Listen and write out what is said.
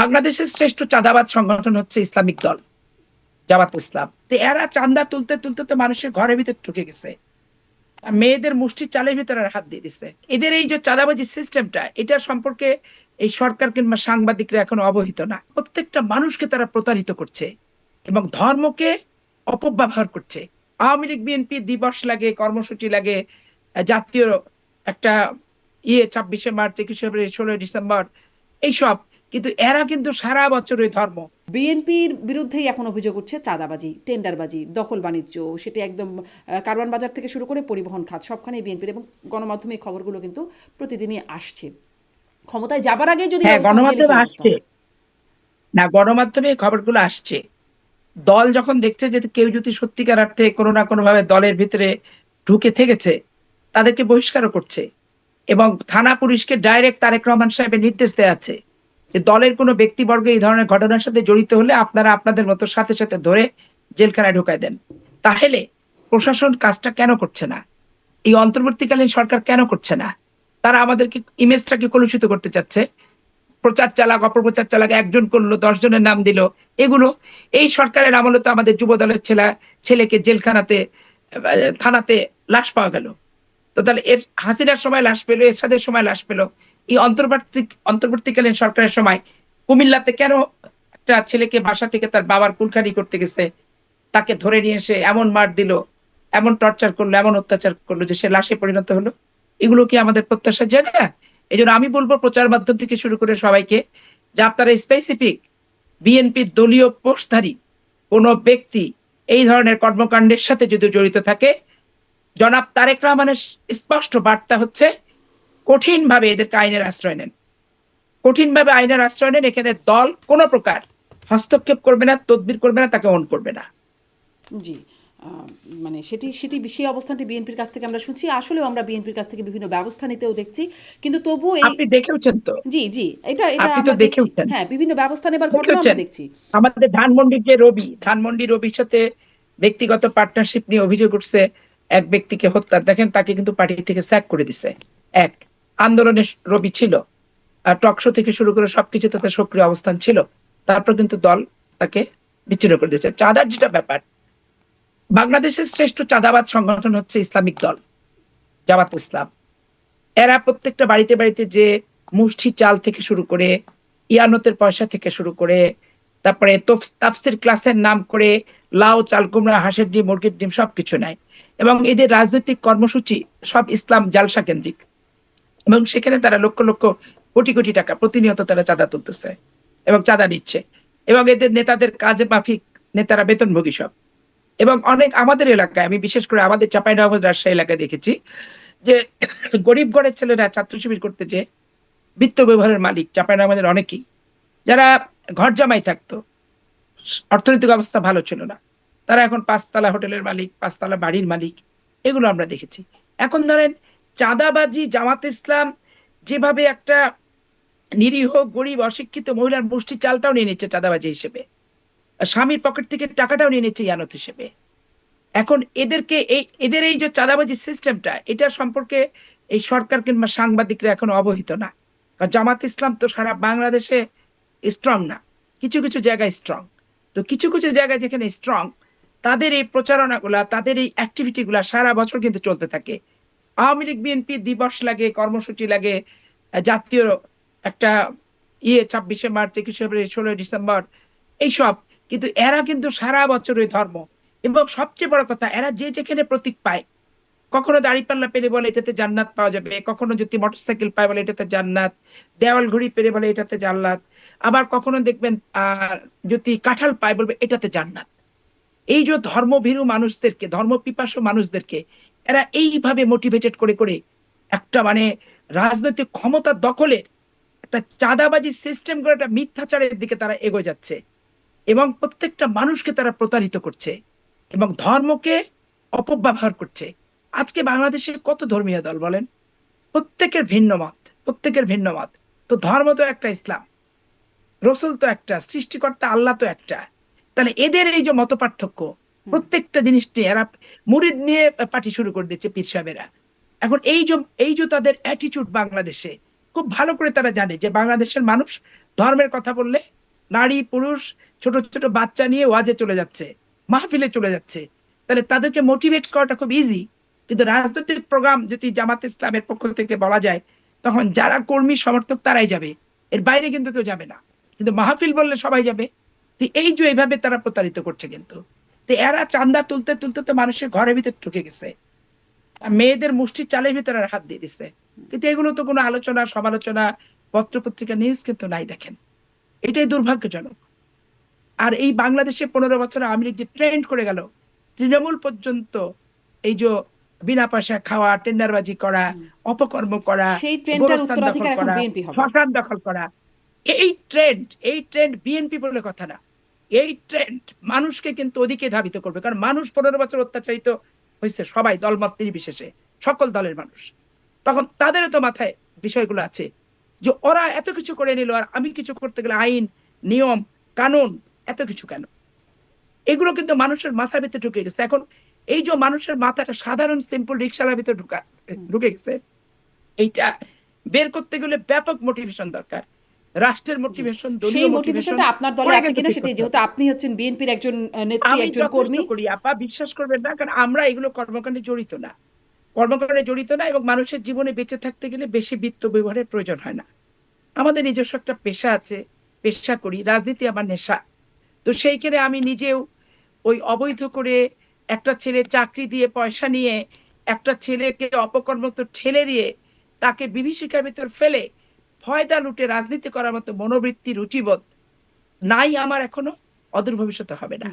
বাংলাদেশের শ্রেষ্ঠ চাঁদাবাদ সংগঠন হচ্ছে ইসলামিক দল, জামাত ইসলাম। তো এরা চান্দা তুলতে তুলতে তো মানুষের ঘরের ভিতরে ঢুকে গেছে। মেয়েদের মুষ্টি চালের ভিতরে হাত দিয়ে দিচ্ছে এদের এই যে চাঁদাবাজি সিস্টেমটা, এটার সম্পর্কে এই সরকার কিংবা সাংবাদিকরা এখনও অবহিত না। প্রত্যেকটা মানুষকে তারা প্রতারিত করছে এবং ধর্মকে অপব্যবহার করছে। আওয়ামী লীগ, বিএনপি দিবস লাগে, কর্মসূচি লাগে, জাতীয় একটা ইয়ে ছাব্বিশে মার্চ, একুশে এপ্রিল ষোলোই ডিসেম্বর, এইসব কিন্তু এরা কিন্তু সারা বছর ওই ধর্ম। বিএনপির বিরুদ্ধেই এখন অভিযোগ উঠছে চাঁদাবাজি টেন্ডারবাজি দখল বাণিজ্য সেটি একদম কারওয়ান বাজার থেকে শুরু করে পরিবহন খাত সবখানেই বিএনপির এবং গণমাধ্যমে খবরগুলো কিন্তু প্রতিদিনই আসছে। ক্ষমতায় যাবার আগে যদি হ্যাঁ গণমাধ্যমে আসছে। না গণমাধ্যমে খবরগুলো আসছে। দল যখন দেখছে যে কেউ যদি সত্যিকার অর্থে কোনো না কোনো ভাবে দলের ভিতরে ঢুকে থেকেছে তাদেরকে বহিষ্কারও করছে এবং থানা পুলিশকে ডাইরেক্ট তারেক রহমান সাহেবের নির্দেশ দেওয়া আছে। যে দলের কোনো ব্যক্তিবর্গ এই ধরনের ঘটনার সাথে জড়িত হলে আপনারা আপনাদের মতো সাথে সাথে ধরে জেলখানায় ঢুকায় দেন। তাহলে প্রশাসন কাজটা কেন করছে না? এই অন্তর্বর্তীকালীন সরকার কেন করছে না? তারা আমাদেরকে ইমেজটাকে কলুষিত করতে চাচ্ছে। প্রচার চালাক, অপপ্রচার চালাক একজন করল দশ জনের নাম দিল, এগুলো এই সরকারের আমলে তো আমাদের যুব দলের ছেলে, ছেলেকে জেলখানাতে থানাতে লাশ পাওয়া গেল। তো তাহলে এর হাসিনার সময় লাশ পেল এর এরশাদের সময় লাশ পেল। এই অন্তর্বর্তী অন্তর্বর্তীকালীন সরকারের সময় কুমিল্লাতে কেন একটা ছেলেকে বাসা থেকে তার বাবার কুলখানি করতে গেছে? তাকে ধরে নিয়ে এসে এমন মার দিল, এমন টর্চার করল, এমন অত্যাচার করল যে সে লাশে পরিণত হলো। এগুলো কি আমাদের প্রত্যাশার জায়গা এই জন্য আমি বলব প্রচার মাধ্যম থেকে শুরু করে সবাইকে যে আপনারা স্পেসিফিক বিএনপির দলীয় পোস্টধারী কোনো ব্যক্তি এই ধরনের কর্মকাণ্ডের সাথে যদি জড়িত থাকে, জনাব তারেক রহমানের স্পষ্ট বার্তা হচ্ছে কঠিনভাবে এদেরকে আইনের আশ্রয় নেন। কঠিনভাবে আইনের আশ্রয় নেন এখানে দল কোনো প্রকার হস্তক্ষেপ করবে না তদবির করবে না তাকে অন করবে না। জি মানে সেটি সেটি সেই অবস্থানটি বিএনপির কাছ থেকে আমরা শুনছি। আসলেও আমরা বিএনপির কাছ থেকে বিভিন্ন ব্যবস্থা নিতেও দেখছি। কিন্তু তবু আপনি দেখেওছেন তো? জি জি এটা এটা আপনি তো দেখেওছেন। হ্যাঁ বিভিন্ন ব্যবস্থা নেবার ঘটনা আমরা দেখছি। আমাদের ধানমন্ডির যে রবি ধানমন্ডি রবির সাথে ব্যক্তিগত পার্টনারশিপ নিয়ে অভিযোগ উঠছে এক ব্যক্তিকে হত্যা দেখেন তাকে কিন্তু পার্টি থেকে স্যাক করে দিছে। এক। আন্দোলনে রবি ছিল টকশো থেকে শুরু করে সবকিছু তাতে সক্রিয় অবস্থান ছিল, তারপর কিন্তু দল তাকে বিচ্ছিন্ন করে দিয়েছে। চাঁদার যেটা ব্যাপার, বাংলাদেশের শ্রেষ্ঠ চাঁদাবাদ সংগঠন হচ্ছে ইসলামিক দল, জামাত ইসলাম। এরা প্রত্যেকটা বাড়িতে বাড়িতে যে মুষ্টি চাল থেকে শুরু করে, ইয়ানতের পয়সা থেকে শুরু করে, তারপরে তোফ- তাফসির ক্লাসের নাম করে লাউ, চাল, কুমড়া, হাঁসের ডিম, মুরগির ডিম, সবকিছু নেয়। এবং এদের রাজনৈতিক কর্মসূচি সব ইসলাম জালসা কেন্দ্রিক। এবং সেখানে তারা লক্ষ লক্ষ কোটি কোটি টাকা প্রতিনিয়ত তারা চাঁদা তুলতেছে এবং চাঁদা নিচ্ছে। এবং এদের নেতাদের কাজে মাফিক নেতারা বেতনভোগী সব। এবং অনেক আমাদের এলাকায়, আমি বিশেষ করে আমাদের চাপাইনবাবগঞ্জ রাজশাহী এলাকায় দেখেছি যে গরিব ঘরের ছেলেরা ছাত্র শিবির করতে যে বিত্ত ব্যবহারের মালিক চাপাইনবাবগঞ্জের অনেকেই, যারা ঘর জামাই থাকতো, অর্থনৈতিক অবস্থা ভালো ছিল না। তারা এখন পাঁচতলা হোটেলের মালিক, পাঁচতলা বাড়ির মালিক, এগুলো আমরা দেখেছি। এখন ধরেন চাঁদাবাজি, জামাত ইসলাম যেভাবে একটা নিরীহ, গরিব, অশিক্ষিত মহিলার মুষ্টি চালটাও নিয়ে নিচ্ছে চাঁদাবাজি হিসেবে। স্বামীর পকেট থেকে টাকাটাও নিয়ে নিচ্ছে ইয়ানত হিসেবে। এখন এদেরকে এই, এদের এই যে চাঁদাবাজি সিস্টেমটা এটার সম্পর্কে এই সরকার কিংবা সাংবাদিকরা এখন অবহিত না। কারণ জামাত ইসলাম তো সারা বাংলাদেশে স্ট্রং না। কিছু কিছু জায়গায় স্ট্রং তো কিছু কিছু জায়গায় যেখানে স্ট্রং তাদের এই প্রচারণাগুলা, তাদের এই অ্যাক্টিভিটি গুলা সারা বছর কিন্তু চলতে থাকে। আওয়ামী লীগ, বিএনপি দিবস লাগে, কর্মসূচি লাগে, জাতীয় একটা ইয়ে ছাব্বিশে মার্চ, একুশে এপ্রিল ষোলোই ডিসেম্বর, এইসব। কিন্তু এরা কিন্তু সারা বছর ওই ধর্ম। এবং সবচেয়ে বড় কথা, এরা যে যেখানে প্রতীক পায়। কখনো দাড়িপাল্লা পেলে বলে এটাতে জান্নাত পাওয়া যাবে, কখনো যদি মোটরসাইকেল পায় বলে এটাতে জান্নাত, দেওয়াল ঘড়ি পেলে বলে এটাতে জান্নাত, আবার কখনো দেখবেন যদি কাঁঠাল পায় বলবে এটাতে জান্নাত। এই যে ধর্মভীরু মানুষদেরকে, ধর্মপিপাসু মানুষদেরকে এরা এইভাবে মোটিভেটেড করে করে একটা মানে রাজনৈতিক ক্ষমতা দখলের একটা চাঁদাবাজি সিস্টেম করে একটা মিথ্যাচারের দিকে তারা এগোয় যাচ্ছে এবং প্রত্যেকটা মানুষকে তারা প্রতারিত করছে এবং ধর্মকে অপব্যবহার করছে। আজকে বাংলাদেশে কত ধর্মীয় দল বলেন? প্রত্যেকের ভিন্ন মত, প্রত্যেকের ভিন্ন মত। তো ধর্ম তো একটা, ইসলাম। রসুল তো একটা, সৃষ্টিকর্তা আল্লাহ তো একটা। তাহলে এদের এই যে মত পার্থক্য প্রত্যেকটা জিনিস নিয়ে এরা মুরিদ নিয়ে পার্টি শুরু করে দিচ্ছে পীর সাহেবেরা। এখন এই যে এই যে তাদের অ্যাটিটিউড বাংলাদেশে, খুব ভালো করে তারা জানে যে বাংলাদেশের মানুষ ধর্মের কথা বললে নারী, পুরুষ, ছোট ছোট বাচ্চা নিয়ে ওয়াজে চলে যাচ্ছে, মাহফিলে চলে যাচ্ছে। তাহলে তাদেরকে মোটিভেট করাটা খুব ইজি কিন্তু রাজনৈতিক প্রোগ্রাম যদি জামাত ইসলামের পক্ষ থেকে বলা যায়, তখন যারা কর্মী সমর্থক তারাই যাবে। এর বাইরে কিন্তু কেউ যাবে না। কিন্তু মাহফিল বললে সবাই যাবে। এই যে এইভাবে তারা প্রতারিত করছে কিন্তু। তো এরা চান্দা তুলতে তুলতে তো মানুষের ঘরের ভিতরে ঢুকে গেছে। মেয়েদের মুষ্টির চালের ভিতরে হাত দিয়ে দিচ্ছে কিন্তু এগুলো তো কোনো আলোচনা সমালোচনা পত্র পত্রিকা নিউজ কিন্তু নাই দেখেন। এটাই দুর্ভাগ্যজনক। আর এই বাংলাদেশে পনেরো বছর আওয়ামী লীগ যে ট্রেন্ড করে গেল তৃণমূল পর্যন্ত এই যে বিনা পয়সা খাওয়া টেন্ডারবাজি করা অপকর্ম করা দখল করা, শ্মশান দখল করা এই ট্রেন্ড এই ট্রেন্ড বিএনপি বলে কথা না। এই ট্রেন্ড মানুষকে কিন্তু ওদিকে ধাবিত করবে। কারণ মানুষ পনেরো বছর অত্যাচারিত হয়েছে সবাই দলমত নির্বিশেষে সকল দলের মানুষ। তখন তাদেরও তো মাথায় বিষয়গুলো আছে যে ওরা এত কিছু করে নিল আর আমি কিছু করতে গেলে আইন নিয়ম কানুন এত কিছু কেন? এগুলো কিন্তু মানুষের মাথার ভিতরে ঢুকে গেছে। এখন এই যে মানুষের মাথাটা সাধারণ সিম্পল রিক্সার ভিতরে ঢুকা ঢুকে গেছে এইটা বের করতে গেলে ব্যাপক মোটিভেশন দরকার। রাষ্ট্রের মোটিভেশন দলীয় মোটিভেশন মোটিভেশনটা আপনার দলে আছে কিনা সেটাই যেহেতু আপনি হচ্ছেন বিএনপির একজন নেত্রী একজন কর্মী। করি আপা বিশ্বাস করবেন না কারণ আমরা এগুলো কর্মকাণ্ডে জড়িত না। কর্মকাণ্ডে জড়িত না এবং মানুষের জীবনে বেঁচে থাকতে গেলে বেশি বিত্ত ব্যবহারের প্রয়োজন হয় না। আমাদের নিজস্ব একটা পেশা আছে পেশা করি রাজনীতি আমার নেশা। তো সেইখানে আমি নিজেও ওই অবৈধ করে একটা ছেলে চাকরি দিয়ে পয়সা নিয়ে একটা ছেলেকে অপকর্মত ঠেলে দিয়ে তাকে বিভীষিকার ভিতর ফেলে ফয়দা লুটে রাজনীতি করার মতো মনোবৃত্তি রুচিবোধ নাই আমার এখনও অদূর ভবিষ্যতে হবে না।